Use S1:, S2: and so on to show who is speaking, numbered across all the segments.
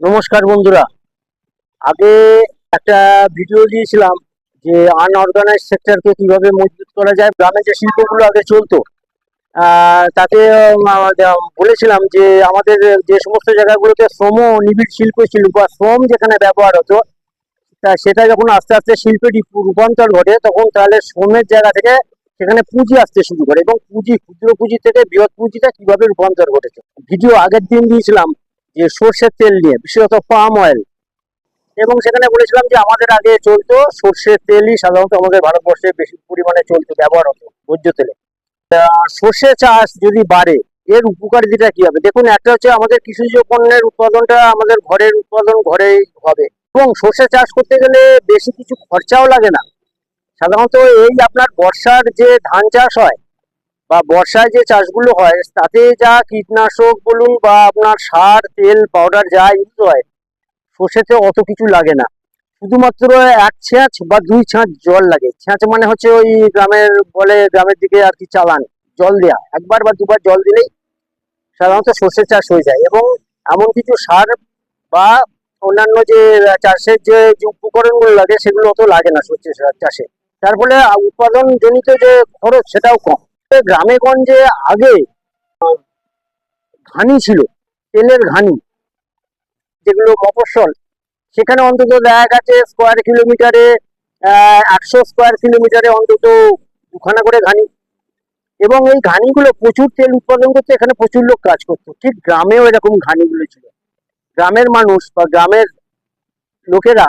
S1: নমস্কার বন্ধুরা। আগে একটা ভিডিও দিয়েছিলাম যে আনঅর্গানাইজ সেক্টরকে কীভাবে মজবুত করা যায়, গ্রামে যে শিল্পগুলো আগে চলতো তাতে বলেছিলাম যে আমাদের যে সমস্ত জায়গাগুলোতে শ্রম নিবিড় শিল্প ছিল, বা শ্রম যেখানে ব্যবহার হতো, তা সেটা যখন আস্তে আস্তে শিল্পে রূপান্তর ঘটে, তখন তাহলে শ্রমের জায়গা থেকে সেখানে পুঁজি আসতে শুরু করে, এবং পুঁজি, ক্ষুদ্র পুঁজি থেকে বৃহৎ পুঁজিটা কীভাবে রূপান্তর ঘটেছে। ভিডিও আগের দিন দিয়েছিলাম যে সর্ষের তেল নিয়ে, বিশেষত পাম অয়েল এবং সেখানে বলেছিলাম যে আমাদের আগে চলতো সর্ষের তেলই সাধারণত আমাদের ভারতবর্ষে বেশি পরিমাণে চলতো, ব্যবহার হতো ভোজ্য তেলে। সর্ষে চাষ যদি বাড়ে, এর উপকারিতা কি হবে? দেখুন, একটা হচ্ছে আমাদের কৃষিজ পণ্যের উৎপাদনটা আমাদের ঘরের উৎপাদন ঘরেই হবে। এবং সর্ষে চাষ করতে গেলে বেশি কিছু খরচাও লাগে না। সাধারণত এই আপনার বর্ষার যে ধান চাষ হয় বা বর্ষায় যে চাষগুলো হয়, তাতে যা কীটনাশক বলুন বা আপনার সার, তেল পাউডার যা ইউজ হয়, সর্ষেতে অত কিছু লাগে না। শুধুমাত্র এক ছেঁচ বা দুই ছাঁচ জল লাগে। ছেঁচ মানে হচ্ছে ওই গ্রামের বলে গ্রামের দিকে আর কি চালান, জল দেয়া। একবার বা দুবার জল দিলেই সাধারণত সর্ষে চাষ হয়ে যায় এবং এমন কিছু সার বা অন্যান্য যে চাষের যে যে উপকরণগুলো লাগে, সেগুলো অত লাগে না সর্ষে চাষে। তার ফলে উৎপাদন জনিত যে খরচ সেটাও কম। গ্রামে গঞ্জে আগে ঘানি ছিল, তেলের ঘানি, যেগুলো মফস্বল। সেখানে অন্তত দেখা গেছে স্কোয়ার কিলোমিটারে একশো স্কোয়ার কিলোমিটারে অন্তত দুখানা করে ঘানি। এবং এই ঘানিগুলো প্রচুর তেল উৎপাদন করতে, এখানে প্রচুর লোক কাজ করতো। ঠিক গ্রামেও এরকম ঘানিগুলো ছিল। গ্রামের মানুষ বা গ্রামের লোকেরা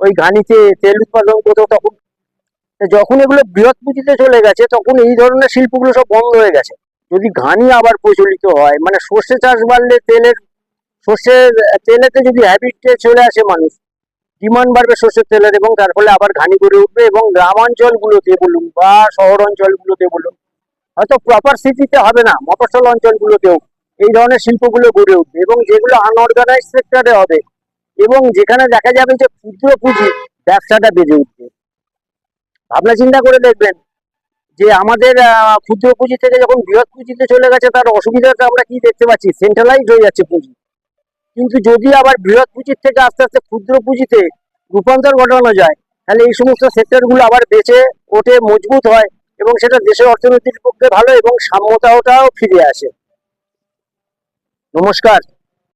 S1: ওই ঘানিতে তেল উৎপাদন করতো, তখন যখন এগুলো বৃহৎ পুঁজিতে চলে গেছে, তখন এই ধরনের শিল্পগুলো সব বন্ধ হয়ে গেছে। যদি ঘানি আবার প্রচলিত হয় মানে সর্ষে চাষ বাড়লে তেলের সর্ষের তেলেতে যদি হ্যাবিটে চলে আসে মানুষ ডিমান্ড বাড়বে সর্ষের তেলের এবং তার ফলে আবার ঘানি গড়ে উঠবে এবং গ্রামাঞ্চলগুলোতে বলুন বা শহর অঞ্চলগুলোতে বলুন, হয়তো প্রপার সিটিতে হবে না, মফস্বল অঞ্চলগুলোতেও এই ধরনের শিল্পগুলো গড়ে উঠবে এবং যেগুলো আনঅর্গানাইজ সেক্টরে হবে এবং যেখানে দেখা যাবে যে ক্ষুদ্র পুঁজি ব্যবসাটা বেড়ে উঠবে। ভাবনা চিন্তা করে দেখবেন যে আমাদের ক্ষুদ্র পুঁজি থেকে যখন বৃহৎ পুঁজিতে চলে গেছে, তার অসুবিধাটা আমরা কি দেখতে পাচ্ছি? সেন্ট্রালাইজ হয়ে যাচ্ছে পুঁজি। কিন্তু যদি আবার বৃহৎ পুঁজির থেকে আস্তে আস্তে ক্ষুদ্র পুঁজিতে রূপান্তর ঘটানো যায়, তাহলে এই সমস্ত সেক্টরগুলো আবার বেঁচে ওঠে, মজবুত হয় এবং সেটা দেশের অর্থনীতির পক্ষে ভালো এবং সাম্যতাটাও ফিরে আসে। নমস্কার।